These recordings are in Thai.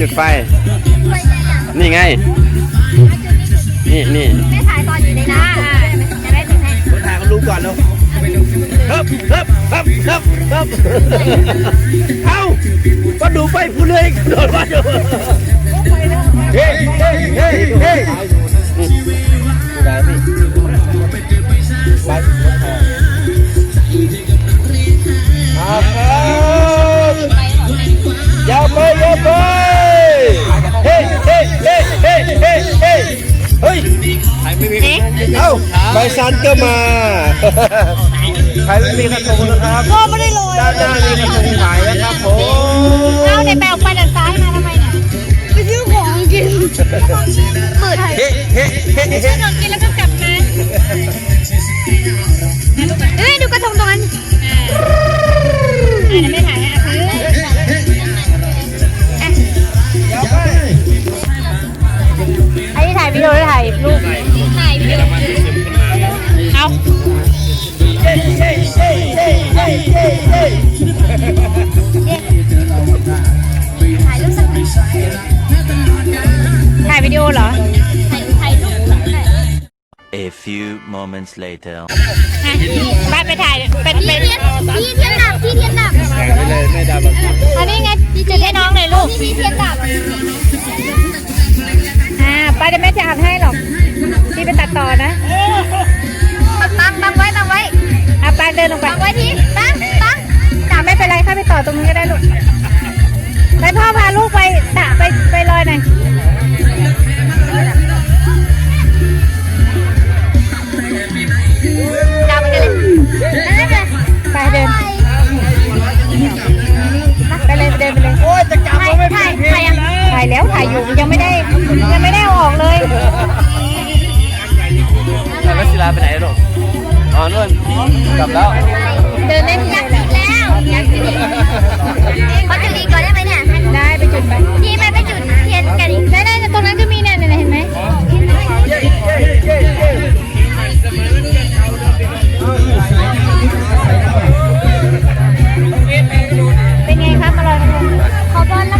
จุดไฟจุดไฟ นี่ไง นี่นี่ไม่ถ่ายตอนอยู่ในน้ำจะได้ถึงให้คนถ่ายเขารู้ก่อนแล้วเฮ้บเฮ้บเฮ้บเฮ้บเฮ้บเอ้าก็ดูไปผู้เลยโดนมาอยู่เฮ้ยเฮ้ยเฮ้ยเฮ้ยได้พี่ไปครับอย่าไปอย่าไป เฮ้ยเฮ้ยเฮ้ยเฮ้ยเฮ้ยเฮ้ยเฮ้ยเอ้าใบซันก็มาใครไม่มีกระทงนะครับก็ไม่ได้โรยด้านหน้ามีกระทงขายแล้วครับผมเอาในแปลงไปด้านซ้ายมาทำไมเนี่ยไปซื้อของกินเปิดเฮ้เฮ้เฮ้ซื้อของกินแล้วก็กลับมาเอ้ยดูกระทงตรงนั้นอ่าไม่ถ่าย ให้อะอันนี้ถ่ายวิดีโอหรือถ่ายรูปถ่ายวิดีโอเอาเฮ้เฮ้เฮ้เฮ้เฮ้เฮ้เฮ้ถ่ายรูปสักหน่อยถ่ายวิดีโอเหรอถ่ายถ่ายรูป A few moments later. บ้านไปถ่ายเป็นเป็นพี่เทียนดับพี่เทียนดับแต่ไม่เลยไม่ได้แบบอันนี้ไงจุดให้น้องหน่อยลูกพี่เทียนดับอ่า ป้าจะไม่จะอัดให้หรอกพี่ไปตัดต่อนะตั้งตั้งไว้ตั้งไว้อะป้าเดินลงไปตั้งไว้ทีตั้งตั้งอะไม่เป็นไรเข้าไปต่อตรงนี้ก็ได้ลูกไปพ่อพาลูกไปตะไปไปลอยหน่อยดาวไปกันเลยไปเดินไปเลยไปเดินไปเลยโอ้ยจะกลับถ่ายก็ไม่ถ่ายผิดถ่ายยังถ่ายแล้วถ่ายอยู่ยังไม่ได้ ยังไม่ได้เอาออกเลยแต่วัศิลาไปไหนหรออ๋อนู่นกลับแล้วเดินเล่นยักษ์ติดแล้วยักษ์ติดเขาจุดดีก่อนได้ไหมเนี่ยได้ไปจุดไปพี่ไปไปจุดเทียนกันอีกได้ได้ตรงนั้นก็มีเนี่ยเนี่ยเห็นไหมเป็นไงครับมาลอยกระทงขอบอล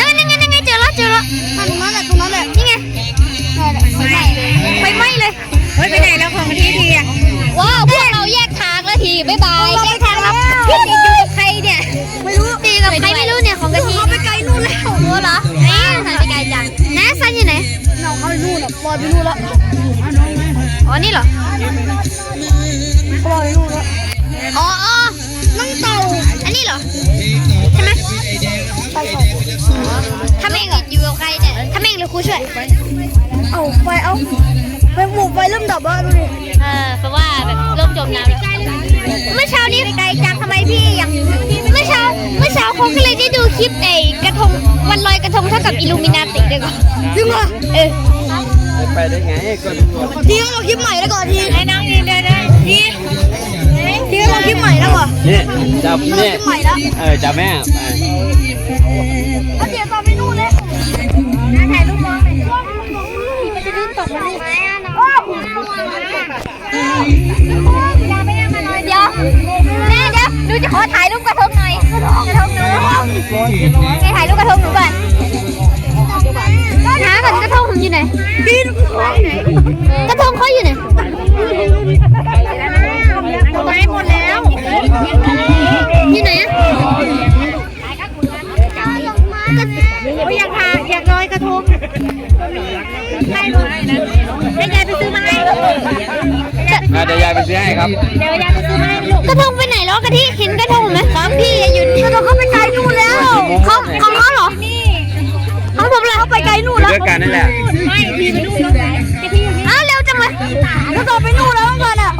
นั่นนั่นนั่นไงเจอแล้วเจอแล้วตรงนั้นแหละตรงนั้นแหละนี่ไงไฟไหม้เลยเฮ้ยไปไหนแล้วของที่ทีอะว้าวพวกเราแยกทางแล้วทีบ๊ายบายแยกทางแล้วพี่ติดอยู่กับใครเนี่ยไม่รู้ตีกับใครไม่รู้เนี่ยของกะทิเขาไปไกลนู่นแล้วรู้เหรอไหนสันไปไกลจังนะสันอยู่ไหนน้องเขาไปนู่นอะลอยไปนู่นละอ๋อนี่เหรอเขาลอยไปนู่นละอ๋อ ถ้าเมงอยู่กับใครเนี่ยถ้าเมงหรือครูช่วย เอาไฟเอาไฟหมูไฟเริ่มดับแล้วดูดิเออแปลว่าแบบเริ่มจมน้ำแล้วเมื่อเช้านี้ไกลจังทำไมพี่ยังเมื่อเช้าเมื่อเช้าเขาก็เลยได้ดูคลิปไอ้กระทงวันลอยกระทงเท่ากับอิลูมินาติด้วยก่อนจริงเหรอเออไปได้ไงก็ดูก่อนทีเราคลิปใหม่แล้วก่อนทีไอ้น้องทีเดี๋ยวนะที ทีเราคลิปใหม่แล้วเหรอนี่จับนี่คลิปใหม่แล้วเออจับแม่ไปเอาเดี๋ยวตอนไปนู่นเลยถ่ายรูปน้องหน่อยมันจะลื่นตกไหมเดี๋ยวแม่เดี๋ยวหนูจะขอถ่ายรูปกระทงหน่อยกระทงหนูแกถ่ายรูปกระทงหนูก่อนหาก่อนกระทงผมอยู่ไหนกระทงเขาอยู่ไหน อะเดี๋ยวยายไปซื้อให้ครับเดี๋ยวยายไปซื้อมาให้ลูกกระทงไปไหนแล้วกะทิเห็นกระทงไหมของพี่อะอยู่กระทงเขาไปไกลนู่นแล้วเขาของเขาเหรอของผมเลยเขาไปไกลนู่นอยู่แล้วด้วยกันนั่นแหละไม่ทีไปนู่นแล้วไอ้ที่อยู่นี่อ้าวเร็วจังเลยแล้วต่อไปนู่นแล้วก่อนอะ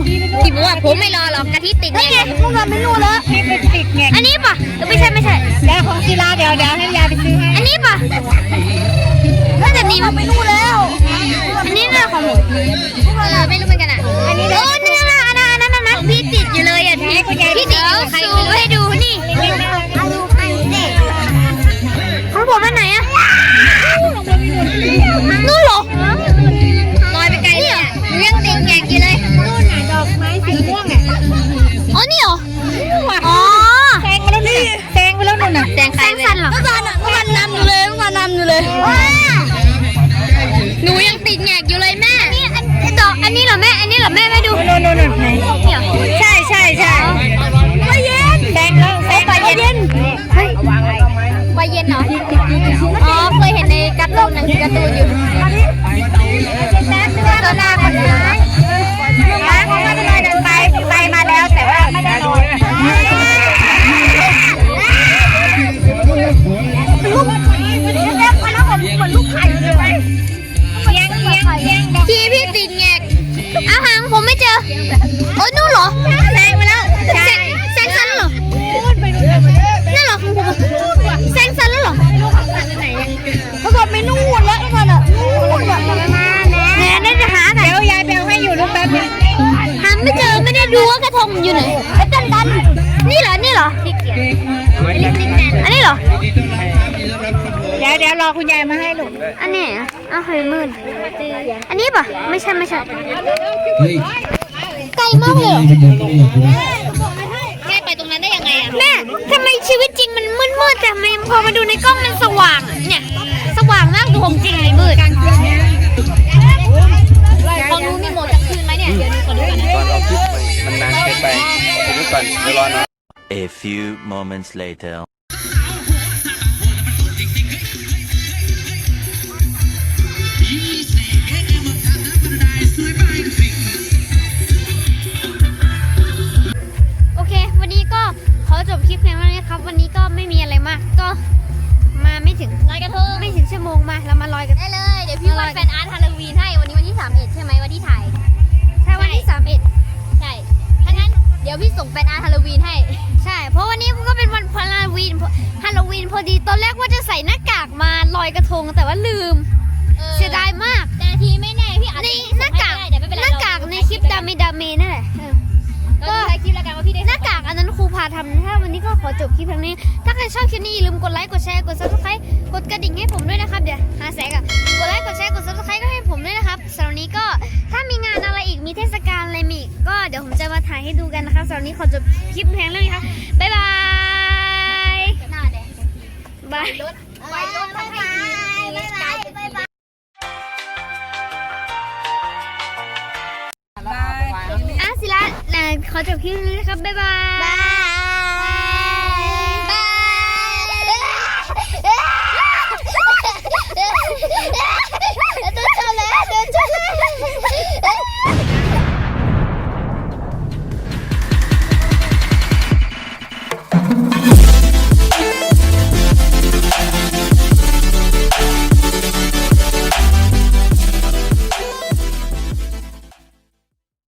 พี่บอกว่าผมไม่รอหรอกกะทิติดนี่แน่ไงพวกเราไปนู่นแล้วนี่เป็นติดไงอันนี้ป่ะเออไม่ใช่ไม่ใช่แล้วของกีฬาเดี๋ยวเดี๋ยวให้ยายไปซื้อให้อันนี้ป่ะน่าจะนี้ไปนู่นแล้ว อันนี้น่าของผมเออไม่รู้เหมือนกันอะ อันนี้โอ้นั่นนั่นนั่นนั่นนั่นนั่นพี่ติดอยู่เลยอะพี่ติดอยู่ซูมให้ดูนี่ น่นโน่นโน่นไหนใช่ใช่ใช่ปลาเย็นแซงแล้วแซงปลาเย็นเฮ้ยปลาเย็นเหรอ อ๋อเคยเห็นในการ์ตูนหนังการ์ตูนอยู่ ดูว่ากระทงอยู่ไหนไอ้ตันตันนี่เหรอ นี่เหรอ อันนี้เหรอ เดี๋ยวเดี๋ยวรอคุณยายมาให้ลูก อันนี้อะอ้าวเฮ้ยมืดอันนี้ป่ะ ไม่ใช่ไม่ใช่ไกลมากเลยเหรอแม่ไปตรงนั้นได้ยังไงอะ แม่ทำไมชีวิตจริงมันมืดมืดๆแต่ทำไมพอมาดูในกล้องมันสว่างอะเนี่ย สว่างมากดูของจริงเลยมืด นนานเกินไปเดี๋ยวก่อนเดี๋ยวรอนะ A few moments later. โอเค วันนี้ก็ขอจบคลิปเพียงเท่านี้ครับ วันนี้ก็ไม่มีอะไรมาก ก็มาไม่ถึงลอยกระทงไม่ถึงชั่วโมงมาเรามาลอยกัน ได้เลย เดี๋ยวพี่วาดแฟนอาร์ตฮาโลวีนให้ วันนี้วันที่31ใช่ไหมวันที่ถ่าย ใช่วันที่31ใช่ถ้างั้นเดี๋ยวพี่ส่งแฟนอาร์ตฮาโลวีนให้ ใช่ เพราะวันนี้ก็เป็นวันฮาโลวีนฮาโลวีนพอดีตอนแรกว่าจะใส่หน้ากากมาลอยกระทงแต่ว่าลืม เสียดายมาก แต่ทีไม่แน่พี่อาจจะหน้ากากหน้ากากในคลิปดาเมดาเมนั่นแหละ เออก็ใช้คลิปแล้วกันว่าพี่ได้หน้ากากอันนั้นครูพาทำถ้าวันนี้ก็ขอจบคลิปเพียงนี้ ถ้าใครชอบคลิปนี้อย่าลืมกดไลค์ กดแชร์ กด subscribe กดกระดิ่งให้ผมด้วยนะครับ เดี๋ยวหาแสงอะกดไลค์ กดแชร์ กด subscribe ก็ให้ผมด้วยนะครับสำหรับวันนี้ก็ถ้ามีงานอะไรอีก มีเทศกาลอะไรมีอีกก็เดี๋ยวผมจะมาถ่ายให้ดูกันนะครับสำหรับวันนี้ขอจบคลิปเพียงเท่านี้ครับบ๊ายบายบายรถบายรถบายบายบายบาย ขอจบคลิปนี้นะครับ บ๊ายบาย บ๊ายบาย